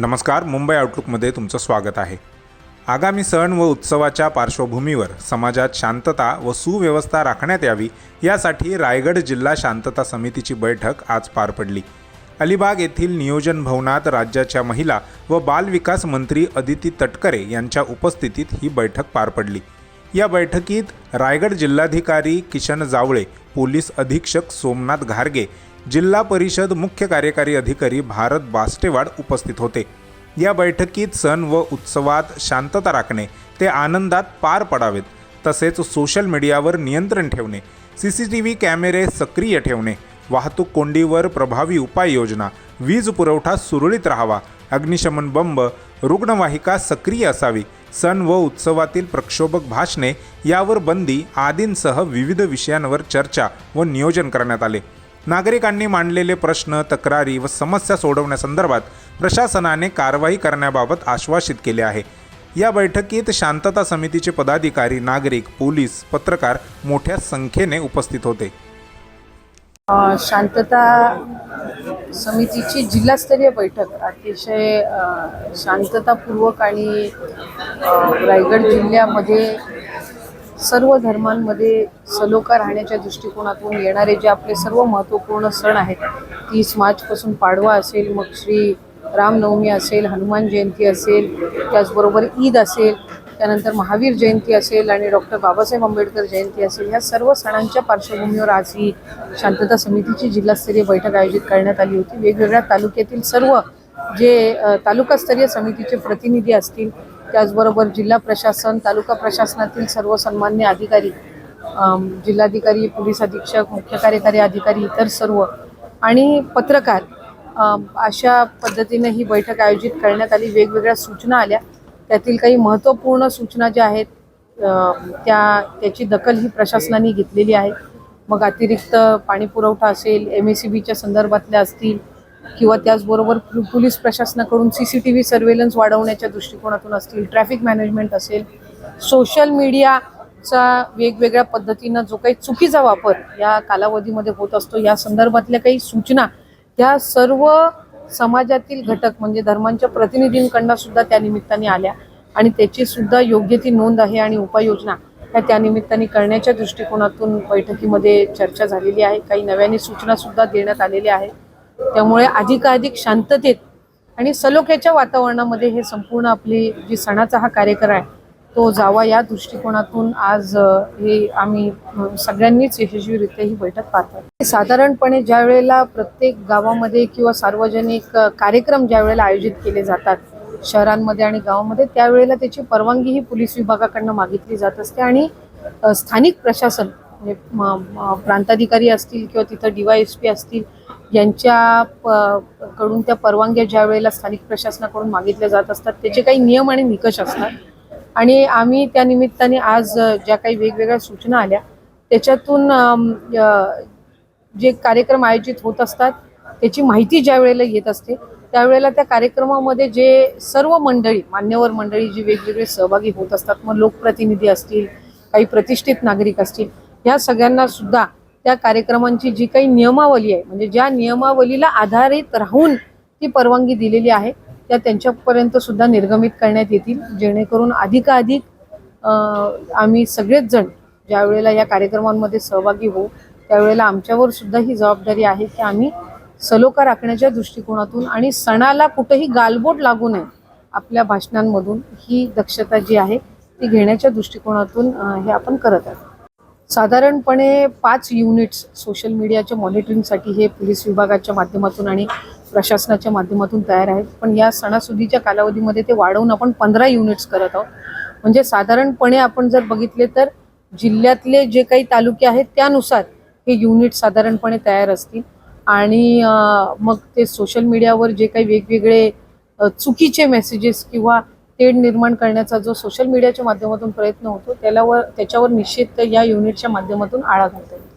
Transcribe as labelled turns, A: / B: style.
A: नमस्कार मुंबई आउटलुकमध्ये तुमचं स्वागत आहे. आगामी सण व उत्सवाच्या पार्श्वभूमीवर समाजात शांतता व सुव्यवस्था राखण्यात यावी यासाठी रायगड जिल्हा शांतता समितीची बैठक आज पार पडली. अलिबाग येथील नियोजन भवनात राज्याच्या महिला व बालविकास मंत्री अदिती तटकरे यांच्या उपस्थितीत ही बैठक पार पडली. या बैठकीत रायगड जिल्हाधिकारी किशन जावळे पोलीस अधीक्षक सोमनाथ घारगे जिल्हा परिषद मुख्य कार्यकारी अधिकारी भारत बास्टेवाड उपस्थित होते. या बैठकीत सण व उत्सवात शांतता राखणे ते आनंदात पार पडावेत तसेच सोशल मीडियावर नियंत्रण ठेवणे सी सी टी व्ही कॅमेरे सक्रिय ठेवणे वाहतूक कोंडीवर प्रभावी उपाययोजना वीज पुरवठा सुरळीत राहावा अग्निशमन बंब रुग्णवाहिका सक्रिय असावी सण व उत्सवातील प्रक्षोभक भाषणे यावर बंदी आदींसह विविध विषयांवर चर्चा व नियोजन करण्यात आले. नागरिकांनी मांडलेले प्रश्न तक्रारी व समस्या सोडवण्यासंदर्भात प्रशासनाने कारवाई करण्याबाबत आश्वासित केले आहे. या बैठकीत शांतता समितीचे पदाधिकारी नागरिक पोलीस पत्रकार मोठ्या संख्येने उपस्थित होते.
B: शांतता समितीची जिल्हास्तरीय बैठक अतिशय शांततापूर्वक आणि रायगड जिल्ह्यामध्ये सर्व धर्मांमध्ये सलोखा राहण्याच्या दृष्टिकोनातून येणारे जे आपले सर्व महत्त्वपूर्ण सण आहेत तीस मार्चपासून पाडवा असेल मग श्री रामनवमी असेल हनुमान जयंती असेल त्याचबरोबर ईद असेल त्यानंतर महावीर जयंती असेल आणि डॉक्टर बाबासाहेब आंबेडकर जयंती असेल ह्या सर्व सणांच्या पार्श्वभूमीवर आज ही शांतता समितीची जिल्हास्तरीय बैठक आयोजित करण्यात आली होती. वेगवेगळ्या तालुक्यातील सर्व जे तालुकास्तरीय समितीचे प्रतिनिधी असतील त्याचबरोबर जिल्हा प्रशासन तालुका प्रशासनातील सर्व सन्मान्य अधिकारी जिल्हाधिकारी पोलीस अधीक्षक मुख्य कार्यकारी अधिकारी इतर सर्व आणि पत्रकार अशा पद्धतीने ही बैठक आयोजित करण्यात आली. वेगवेगळ्या सूचना आल्या. त्यातील काही महत्त्वपूर्ण सूचना ज्या आहेत त्या त्याची दखल ही प्रशासनाने घेतलेली आहे. मग अतिरिक्त पाणी पुरवठा असेल एम एस सी बीच्या संदर्भातल्या असतील किंवा त्याचबरोबर पोलीस प्रशासनाकडून C C T V surveillance वाढवण्याच्या दृष्टिकोनातून असतील ट्रॅफिक मॅनेजमेंट असेल सोशल मीडियाचा वेगवेगळ्या पद्धतीनं जो काही चुकीचा वापर या कालावधीमध्ये होत असतो या संदर्भातल्या काही सूचना त्या सर्व समाजातील घटक म्हणजे धर्मांच्या प्रतिनिधींकडनं सुद्धा त्या निमित्ताने आल्या आणि त्याची सुद्धा योग्य ती नोंद आहे आणि उपाययोजना ह्या त्या निमित्ताने करण्याच्या दृष्टिकोनातून बैठकीमध्ये चर्चा झालेली आहे. काही नव्याने सूचनासुद्धा देण्यात आलेल्या आहेत. त्यामुळे अधिकाधिक शांततेत आणि सलोख्याच्या वातावरणामध्ये हे संपूर्ण आपली जी सणाचा हा कार्यक्रम आहे तो जावा या दृष्टिकोनातून आज हे आम्ही सगळ्यांनीच यशस्वीरित्या ही बैठक पाहतो साधारणपणे ज्या वेळेला प्रत्येक गावामध्ये किंवा सार्वजनिक कार्यक्रम ज्या वेळेला आयोजित केले जातात शहरांमध्ये आणि गावामध्ये त्यावेळेला त्याची परवानगी ही पोलीस विभागाकडनं मागितली जात असते आणि स्थानिक प्रशासन म्हणजे प्रांताधिकारी असतील किंवा तिथं डीवायएसपी असतील यांच्या प- कडून त्या परवानग्या ज्या वेळेला स्थानिक प्रशासनाकडून मागितल्या जात असतात त्याचे काही नियम आणि निकष असतात. आणि आम्ही त्या निमित्ताने आज ज्या काही वेगवेगळ्या सूचना आल्या त्याच्यातून जे कार्यक्रम आयोजित होत असतात त्याची माहिती ज्या वेळेला येत असते त्यावेळेला त्या कार्यक्रमामध्ये जे सर्व मंडळी मान्यवर मंडळी जी वेगवेगळे सहभागी होत असतात मग लोकप्रतिनिधी असतील काही प्रतिष्ठित नागरिक असतील या सगळ्यांना सुद्धा त्या कार्यक्रमांची जी काही नियमावली आहे म्हणजे ज्या नियमावलीला आधारित राहून ती परवानगी दिलेली आहे त्या त्यांच्यापर्यंत सुद्धा निर्गमित करण्यात येतील. जेणेकरून अधिकाधिक आम्ही सगळेच जण ज्या वेळेला या कार्यक्रमांमध्ये सहभागी होऊ त्यावेळेला आमच्यावर सुद्धा ही जबाबदारी आहे की आम्ही सलोखा राखण्याच्या दृष्टिकोनातून आणि सणाला कुठेही गालबोट लागू नये आपल्या भाषणांमधून ही दक्षता जी आहे ती घेण्याच्या दृष्टिकोनातून हे आपण करत आहोत. साधारणपणे पाच युनिट्स सोशल मीडियाच्या मॉनिटरिंगसाठी हे पोलीस विभागाच्या माध्यमातून आणि प्रशासनाच्या माध्यमातून तयार आहेत. पण या सणासुदीच्या कालावधीमध्ये ते वाढवून आपण पंधरा युनिट्स करत आहोत. म्हणजे साधारणपणे आपण जर बघितले तर जिल्ह्यातले जे काही तालुके आहेत त्यानुसार हे युनिट साधारणपणे तयार असतील. आणि मग ते सोशल मीडियावर जे काही वेगवेगळे चुकीचे मेसेजेस किंवा तेढ निर्माण करण्याचा जो सोशल मीडियाच्या माध्यमातून प्रयत्न होतो त्याच्यावर त्याच्यावर निश्चित या युनिटच्या माध्यमातून आळा घालता येईल.